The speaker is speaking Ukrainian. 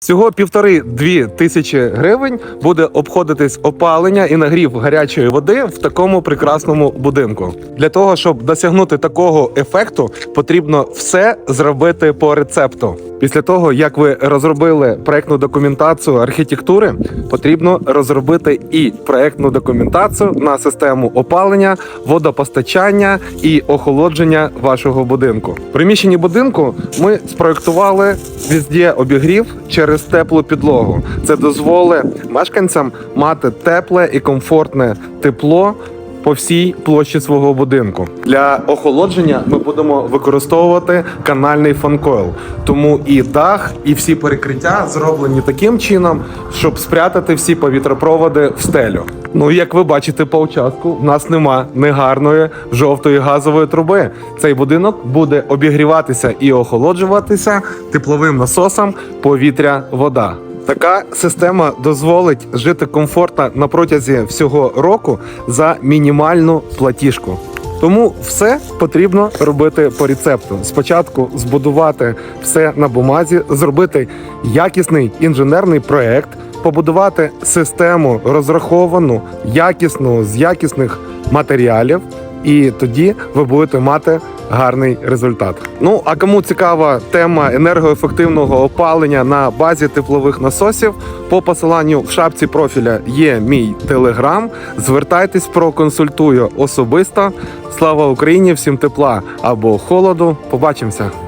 Всього півтори-дві тисячі гривень буде обходитись опалення і нагрів гарячої води в такому прекрасному будинку. Для того щоб досягнути такого ефекту, потрібно все зробити по рецепту. Після того, як ви розробили проектну документацію архітектури, потрібно розробити і проектну документацію на систему опалення, водопостачання і охолодження вашого будинку. В приміщенні будинку ми спроектували везде обігрів через теплу підлогу. Це дозволить мешканцям мати тепле і комфортне тепло. По всій площі свого будинку для охолодження ми будемо використовувати канальний фанкойл. Тому і дах, і всі перекриття зроблені таким чином, щоб спрятати всі повітропроводи в стелю. Ну як ви бачите по участку, в нас нема негарної жовтої газової труби. Цей будинок буде обігріватися і охолоджуватися тепловим насосом повітря-вода. Така система дозволить жити комфортно на протязі всього року за мінімальну платіжку. Тому все потрібно робити по рецепту. Спочатку збудувати все на бумазі, зробити якісний інженерний проект, побудувати систему розраховану, якісну з якісних матеріалів, і тоді ви будете мати гарний результат. Ну а кому цікава тема енергоефективного опалення на базі теплових насосів, по посиланню в шапці профіля є мій телеграм. Звертайтесь, проконсультую особисто. Слава Україні! Всім тепла або холоду. Побачимося!